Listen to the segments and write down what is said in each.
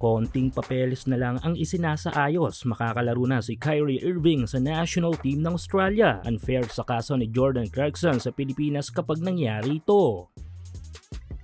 Konting papeles na lang ang isinasaayos, makakalaro na si Kyrie Irving sa national team ng Australia. Unfair sa kaso ni Jordan Clarkson sa Pilipinas kapag nangyari ito.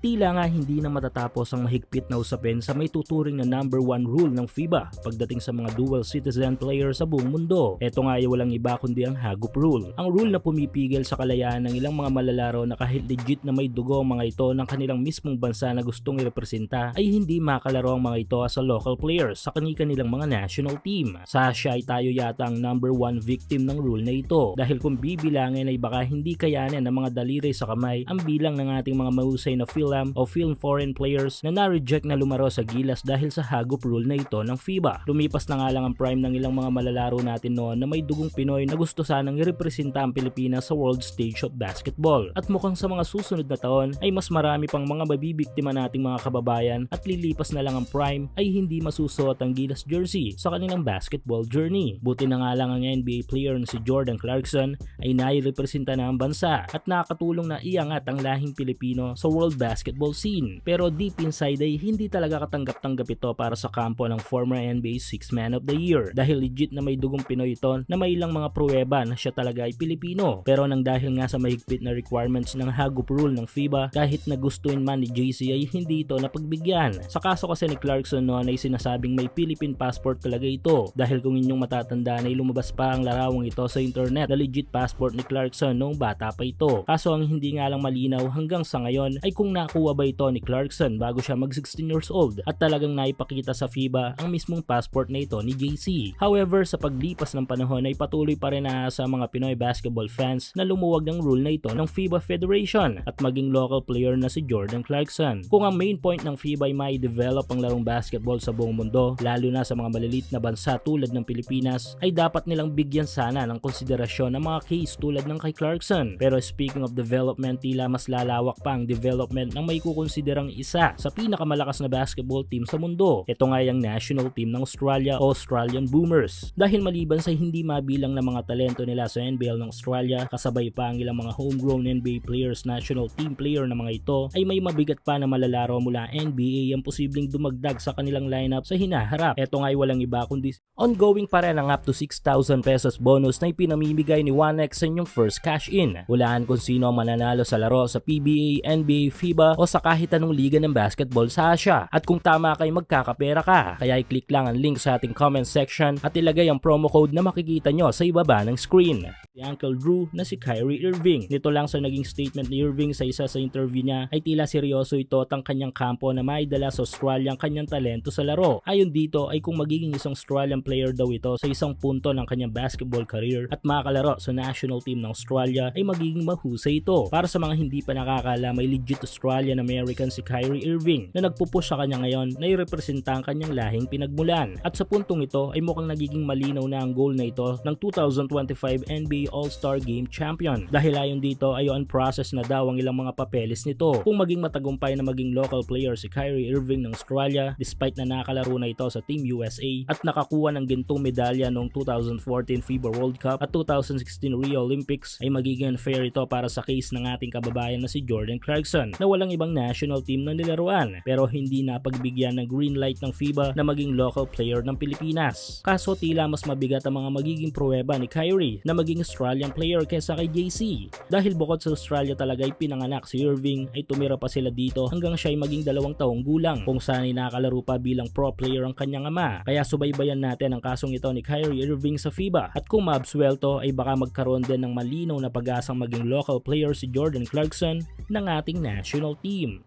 Tila nga hindi na matatapos ang mahigpit na usapin sa may tuturing na number one rule ng FIBA pagdating sa mga dual citizen player sa buong mundo. Ito nga ay walang iba kundi ang Hagup Rule. Ang rule na pumipigil sa kalayaan ng ilang mga malalaro na kahit legit na may dugo ang mga ito ng kanilang mismong bansa na gustong irepresenta ay hindi makalaro ang mga ito as a local players sa kanilang mga national team. Sa Asia ay tayo yata ang number one victim ng rule na ito dahil kung bibilangin ay baka hindi kayanin ng mga daliri sa kamay ang bilang ng ating mga mahusay na film o film foreign players na na-reject na lumaro sa gilas dahil sa hagop rule na ito ng FIBA. Lumipas na nga lang ang prime ng ilang mga malalaro natin noon na may dugong Pinoy na gusto sanang irepresenta ang Pilipinas sa world stage of basketball. At mukhang sa mga susunod na taon ay mas marami pang mga mabibiktima nating mga kababayan at lilipas na lang ang prime ay hindi masusuot ang gilas jersey sa kanilang basketball journey. Buti na nga lang ang NBA player na si Jordan Clarkson ay nairepresenta na ang bansa at nakakatulong na iangat ang lahing Pilipino sa world basketball scene. Pero deep inside ay hindi talaga katanggap-tanggap ito para sa kampo ng former NBA 6 Man of the Year dahil legit na may dugong Pinoy ito na may ilang mga pruweba na siya talaga ay Pilipino. Pero nang dahil nga sa mahigpit na requirements ng Hagup rule ng FIBA kahit na gustuin man ni JC ay hindi ito napagbigyan. Sa kaso kasi ni Clarkson noon ay sinasabing may Philippine passport talaga ito dahil kung inyong matatandaan ay lumabas pa ang larawang ito sa internet na legit passport ni Clarkson noong bata pa ito. Kaso ang hindi nga lang malinaw hanggang sa ngayon ay kung nakuha ba ito ni Clarkson bago siya mag 16 years old at talagang naipakita sa FIBA ang mismong passport na ito ni JC. However, sa paglipas ng panahon ay patuloy pa rin na sa mga Pinoy basketball fans na lumuwag ng rule na ito ng FIBA Federation at maging local player na si Jordan Clarkson. Kung ang main point ng FIBA ay may develop ang larong basketball sa buong mundo, lalo na sa mga malilit na bansa tulad ng Pilipinas, ay dapat nilang bigyan sana ng konsiderasyon ng mga case tulad ng kay Clarkson. Pero speaking of development, tila mas lalawak pa ang development ng may kukonsiderang isa sa pinakamalakas na basketball team sa mundo. Ito nga yung national team ng Australia, Australian Boomers. Dahil maliban sa hindi mabilang na mga talento nila sa NBL ng Australia, kasabay pa ang ilang mga homegrown NBA players, national team player na mga ito, ay may mabigat pa na malalaro mula NBA ang posibleng dumagdag sa kanilang lineup sa hinaharap. Ito nga ay walang iba kundi ongoing pa rin ang up to 6,000 pesos bonus na ipinamimigay ni 1X sa inyong first cash in. Hulaan kung sino ang mananalo sa laro sa PBA, NBA, FIBA o sa kahit anong liga ng basketball sa Asia. At kung tama kay magkakapera ka, kaya i-click lang ang link sa ating comment section at ilagay ang promo code na makikita nyo sa ibaba ng screen. Si Uncle Drew na si Kyrie Irving. Nito lang sa naging statement ni Irving sa isa sa interview niya ay tila seryoso ito at ang kanyang kampo na maidala sa Australia ang kanyang talento sa laro. Ayon dito ay kung magiging isang Australian player daw ito sa isang punto ng kanyang basketball career at makakalaro sa national team ng Australia ay magiging mahusay ito. Para sa mga hindi pa nakakala may legit Australian American si Kyrie Irving na nagpupush sa kanya ngayon na irepresenta ang kanyang lahing pinagmulan. At sa puntong ito ay mukhang nagiging malinaw na ang goal na ito ng 2025 NBA All-Star Game Champion. Dahil ayon dito ay on process na daw ang ilang mga papeles nito. Kung maging matagumpay na maging local player si Kyrie Irving ng Australia despite na nakalaro na ito sa Team USA at nakakuha ng gintong medalya noong 2014 FIBA World Cup at 2016 Rio Olympics ay magiging fair ito para sa case ng ating kababayan na si Jordan Clarkson na walang ibang national team na nilaruan pero hindi napagbigyan ng green light ng FIBA na maging local player ng Pilipinas. Kaso tila mas mabigat ang mga magiging pruweba ni Kyrie na maging Australian player kaysa kay JC. Dahil bukod sa Australia talaga ay pinanganak si Irving ay tumira pa sila dito hanggang siya ay maging dalawang taong gulang kung saan ay nakalaro pa bilang pro player ang kanyang ama. Kaya subaybayan natin ang kasong ito ni Kyrie Irving sa FIBA at kung maabswelto ay baka magkaroon din ng malinaw na pag-asang maging local player si Jordan Clarkson ng ating national team.